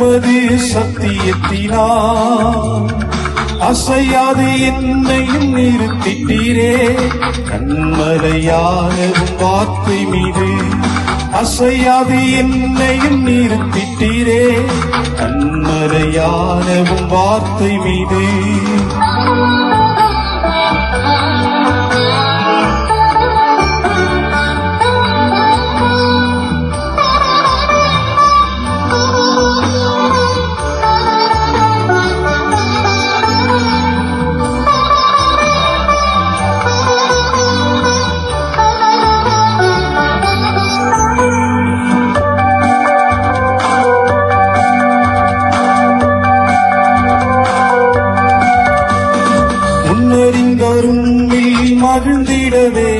உமது சத்தியத்தினால் அசையாது என்னையும் நிறுத்திட்டீரே. கண்மலையான வார்த்தை மீது. அசையாது என்னையும் நிறுத்திட்டீரே. கண்மலையான வார்த்தை மீது. மகிழ்ந்திடவே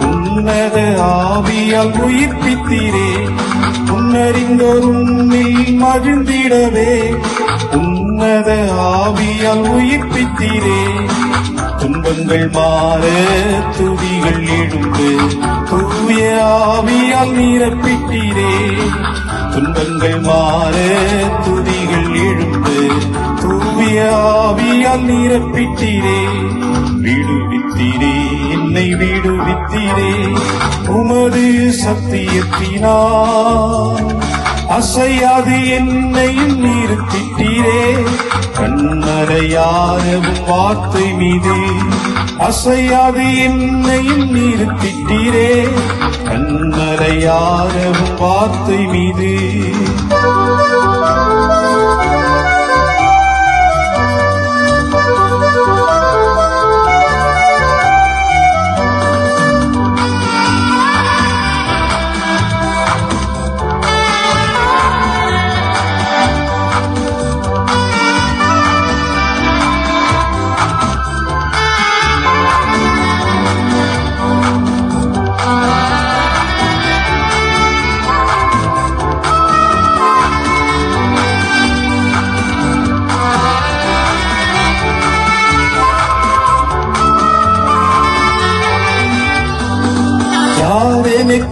உன்னத ஆவியால் உயிர்ப்பித்தீரே. முன்னறிந்தோரும் மகிழ்ந்திடவே. உன்னத ஆவியால் உயிர்ப்பித்தீரே. துன்பங்கள் மாற துதிகள் எழுந்து தூய ஆவியால் நிரப்பிட்டீரே துன்பங்கள் மாற துதிகள் எழுந்து தூய ஆவியால் நிரப்பிட்டீரே விடுவி விடுவித்தீரே என்னை விடுவித்தீரே உமது சத்தியத்தினா அசையாது என்னையும் நிறுத்திட்டீரே கண்மறையாரவும் வார்த்தை மீது. அசையாது என்னையும் நிறுத்திட்டீரே கண்மறையாரவும் வார்த்தை மீது.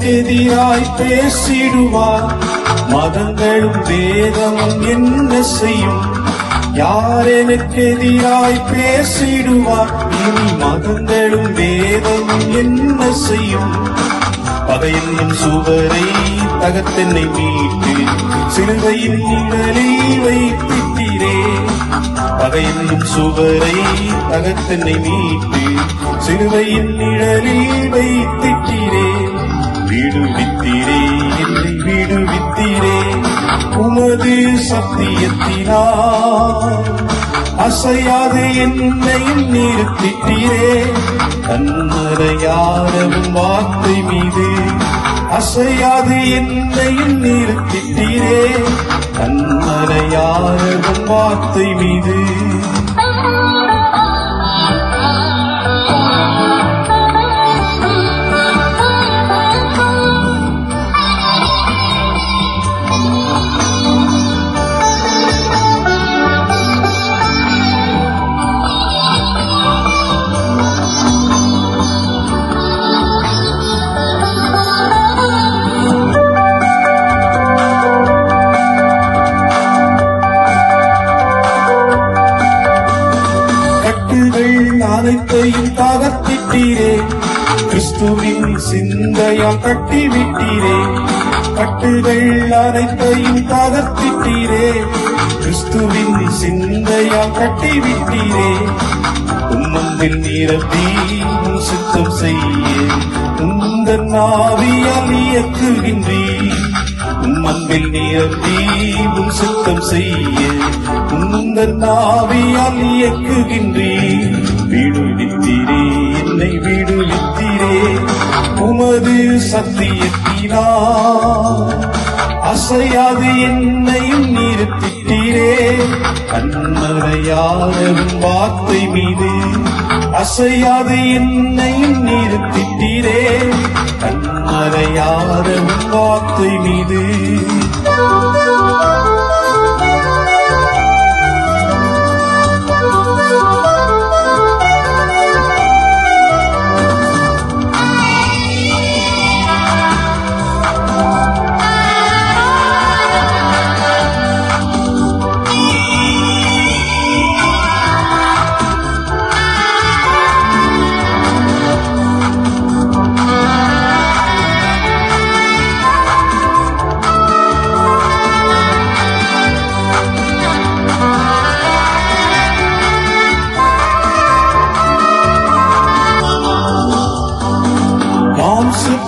எதிராய் பேசிடுவார். மதங்களும் வேதமும் என்ன செய்யும்? யார் எனக்கு எதிராய் பேசிடுவார்? இனி மதங்களும் வேதமும் என்ன செய்யும்? பகையின் சுவரை தகத்தென்னை மீட்டு சிறுவையின் நிழலை வைத்திட்டீரே. பகையின் சுவரை தகத்தென்னை மீட்டு சிறுவையின் நிழலில் வைத்திட்டீரே. விடுவித்தீரே. என்னை விடுவித்தீரே. உமது சத்தியத்தினால். அசையாது என்னையும் நிறுத்திட்டீரே. கண்மறையாரவும் வார்த்தை மீது. அசையாது என்னையும் நிறுத்திட்டீரே. கண்மறையாரவும் வார்த்தை மீது. கட்டுகள் அனைத்தையும் தகர்த்திட்டீரே கிறிஸ்துவின் சிந்தையால் கட்டிவிட்டீரே. கட்டுகள் அனைத்தையும் தகர்த்திட்டீரே கிறிஸ்துவின் சிந்தையால் கட்டிவிட்டீரே. உம்மந்தில் நிரப்பி சுத்தம் செய்ய. உந்த நாவியால் இயக்குகின்றீர். உம்மன்பில் நிரப்பி சுத்தம் செய்ய. உந்த நாவியால் இயக்குகின்றீர். சத்தியத்தினால் அசையாது என்னையும் நிறுத்திட்டீரே. கண்மறையாரவும் வார்த்தை மீது அசையாது என்னையும் நிறுத்திட்டீரே. கண்மறையாரவும் வார்த்தை மீது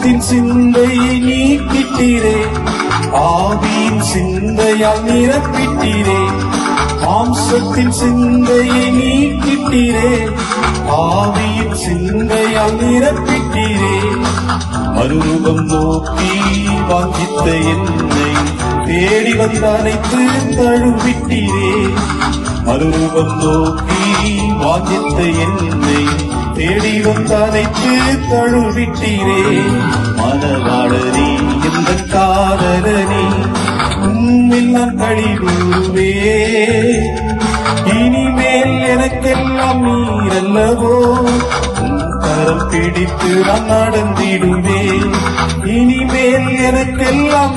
பாவத்தின் சிந்தையை நீக்கிட்டீரே. ஆவியின் சிந்தையால் நிரப்பிட்டீரே. மாம்சத்தின் சிந்தையை நீக்கிட்டீரே. ஆவியின் சிந்தையால் நிரப்பிட்டீரே. மறுரூபம் நோக்கி வாங்கித்த என்னை தேடி வந்த அனைத்து தழுவிட்டீரே. மறுரூபம் நோக்கி வாங்கித்த என்னை தேடி வந்தாதைக்கு தழுவிட்டீரே. மனவாளரே எந்த காதலரே உம்மில் கழிவுவே இனிமேல் எனக்கெல்லாம் நீரல்லவோ உம் கரம் பிடித்து நான் நடந்திடுவேன். இனிமேல் எனக்கெல்லாம்